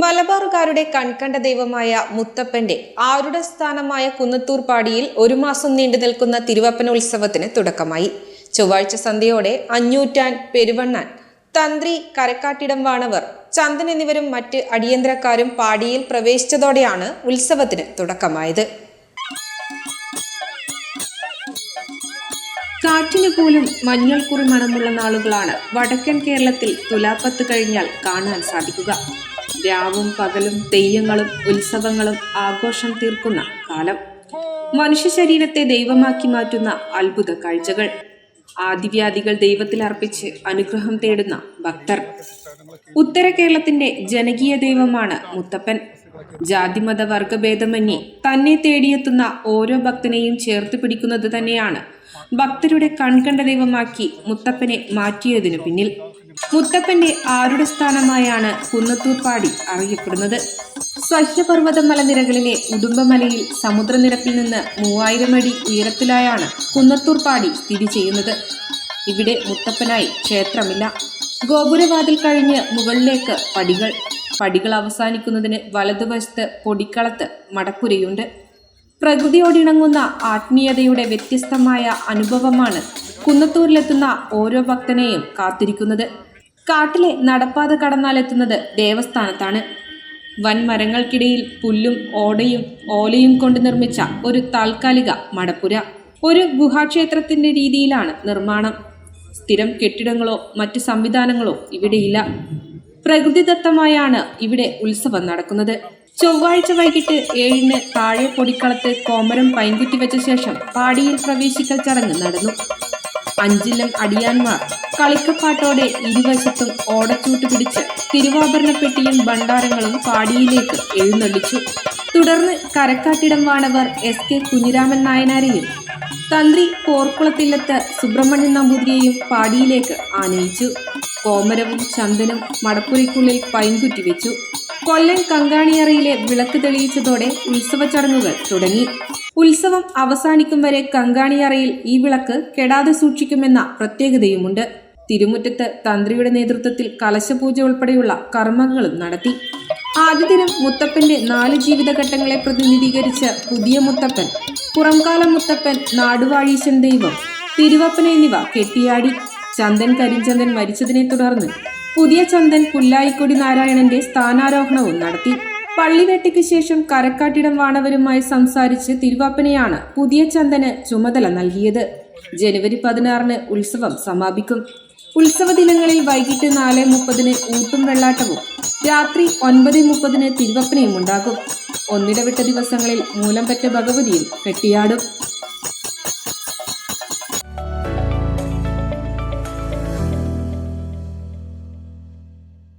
മലബാറുകാരുടെ കൺകണ്ട ദൈവമായ മുത്തപ്പന്റെ ആരുടെ സ്ഥാനമായ കുന്നത്തൂർ പാടിയിൽ ഒരു മാസം നീണ്ടു നിൽക്കുന്ന തിരുവപ്പന ഉത്സവത്തിന് തുടക്കമായി. ചൊവ്വാഴ്ച സന്ധ്യയോടെ അഞ്ഞൂറ്റാൻ പെരുവണ്ണാൻ തന്ത്രി കരക്കാട്ടിടം വാണവർ ചന്ദൻ എന്നിവരും മറ്റ് അടിയന്തരക്കാരും പാടിയിൽ പ്രവേശിച്ചതോടെയാണ് ഉത്സവത്തിന് തുടക്കമായത്. കാറ്റിന് പോലും മഞ്ഞൾക്കുറി മണമുള്ള നാളുകളാണ് വടക്കൻ കേരളത്തിൽ തുലാപ്പത്ത് കഴിഞ്ഞാൽ കാണാൻ സാധിക്കുക. രാവും പകലും തെയ്യങ്ങളും ഉത്സവങ്ങളും ആഘോഷം തീർക്കുന്ന കാലം. മനുഷ്യ ശരീരത്തെ ദൈവമാക്കി മാറ്റുന്ന അത്ഭുത കാഴ്ചകൾ. ആദിവ്യാധികൾ ദൈവത്തിൽ അർപ്പിച്ച് അനുഗ്രഹം തേടുന്ന ഭക്തർ. ഉത്തര കേരളത്തിന്റെ ജനകീയ ദൈവമാണ് മുത്തപ്പൻ. ജാതിമത വർഗഭേദമന്യേ തന്നെ തേടിയെത്തുന്ന ഓരോ ഭക്തനെയും ചേർത്ത് പിടിക്കുന്നത് തന്നെയാണ് ഭക്തരുടെ കൺകണ്ട ദൈവമാക്കി മുത്തപ്പനെ മാറ്റിയതിനു പിന്നിൽ. മുത്തപ്പന്റെ ആരുടെ സ്ഥാനമായാണ് കുന്നത്തൂർപ്പാടി അറിയപ്പെടുന്നത്? സഹ്യപർവത മലനിരകളിലെ ഉടുമ്പമലയിൽ സമുദ്രനിരപ്പിൽ നിന്ന് മൂവായിരം അടി ഉയരത്തിലായാണ് കുന്നത്തൂർപ്പാടി സ്ഥിതി ചെയ്യുന്നത്. ഇവിടെ മുത്തപ്പനായി ക്ഷേത്രമില്ല. ഗോപുരവാതിൽ കഴിഞ്ഞ് മുകളിലേക്ക് പടികൾ. പടികൾ അവസാനിക്കുന്നതിന് വലതുവശത്ത് പൊടിക്കളത്ത് മടക്കുരയുണ്ട്. പ്രകൃതിയോടിണങ്ങുന്ന ആത്മീയതയുടെ വ്യത്യസ്തമായ അനുഭവമാണ് കുന്നത്തൂരിലെത്തുന്ന ഓരോ ഭക്തനെയും കാത്തിരിക്കുന്നത്. കാട്ടിലെ നടപ്പാത കടന്നാലെത്തുന്നത് ദേവസ്ഥാനത്താണ്. വൻ മരങ്ങൾക്കിടയിൽ പുല്ലും ഓടയും ഓലയും കൊണ്ട് നിർമ്മിച്ച ഒരു താൽക്കാലിക മടപ്പുര. ഒരു ഗുഹാക്ഷേത്രത്തിന്റെ രീതിയിലാണ് നിർമ്മാണം. സ്ഥിരം കെട്ടിടങ്ങളോ മറ്റ് സംവിധാനങ്ങളോ ഇവിടെയില്ല. പ്രകൃതിദത്തമായാണ് ഇവിടെ ഉത്സവം നടക്കുന്നത്. ചൊവ്വാഴ്ച വൈകിട്ട് ഏഴിന് താഴെ പൊടിക്കളത്ത് കോമരം പൈൻകുറ്റി വെച്ച ശേഷം പാടിയിൽ പ്രവേശിക്കൽ ചടങ്ങ് നടന്നു. അഞ്ചിലം അടിയാന്മാർ കളിക്കപ്പാട്ടോടെ ഇരുവശത്തും ഓടച്ചൂട്ട് പിടിച്ച് തിരുവാഭരണപ്പെട്ടിയും ഭണ്ഡാരങ്ങളും പാടിയിലേക്ക് എഴുന്നള്ളിച്ചു. തുടർന്ന് കരക്കാട്ടിടം വാണവർ എസ് കെ കുഞ്ഞിരാമൻ നായനാരെയും തന്ത്രി പോർക്കുളത്തില്ലത്ത് സുബ്രഹ്മണ്യൻ നമ്പൂതിരിയെയും പാടിയിലേക്ക് ആനയിച്ചു. കോമരവും ചന്ദനും മടപ്പുരയ്ക്കുള്ളിൽ പൈൻകുറ്റി വെച്ചു. കൊല്ലൻ കങ്കാണിയറയിലെ വിളക്ക് തെളിയിച്ചതോടെ ഉത്സവ ചടങ്ങുകൾ തുടങ്ങി. ഉത്സവം അവസാനിക്കും വരെ കങ്കാണിയറയിൽ ഈ വിളക്ക് കെടാതെ സൂക്ഷിക്കുമെന്ന പ്രത്യേകതയുമുണ്ട്. തിരുമുറ്റത്ത് തന്ത്രിയുടെ നേതൃത്വത്തിൽ കലശപൂജ ഉൾപ്പെടെയുള്ള കർമ്മങ്ങളും നടത്തി. ആദ്യ ദിനം മുത്തപ്പന്റെ നാല് ജീവിതഘട്ടങ്ങളെ പ്രതിനിധീകരിച്ച് പുതിയ മുത്തപ്പൻ പുറംകാല മുത്തപ്പൻ നാടുവാഴീശൻ ദൈവം തിരുവപ്പന എന്നിവ കെട്ടിയാടി. ചന്ദൻ കരിഞ്ചന്ദൻ മരിച്ചതിനെ തുടർന്ന് പുതിയ ചന്ദൻ പുല്ലായിക്കൊടി നാരായണന്റെ സ്ഥാനാരോഹണവും നടത്തി. പള്ളിവേട്ടയ്ക്ക് ശേഷം കരക്കാട്ടിടം വാണവരുമായി സംസാരിച്ച് തിരുവാപ്പനെയാണ് പുതിയ ചന്ദന് ചുമതല നൽകിയത്. ജനുവരി പതിനാറിന് ഉത്സവം സമാപിക്കും. ഉത്സവ ദിനങ്ങളിൽ വൈകിട്ട് നാല് മുപ്പതിന് ഊട്ടും വെള്ളാട്ടവും. രാത്രി ഒൻപത് മുപ്പതിന് തിരുവപ്പനയും ഉണ്ടാകും. ഒന്നിടവിട്ട ദിവസങ്ങളിൽ മൂലം പെറ്റ ഭഗവതിയും കെട്ടിയാടും.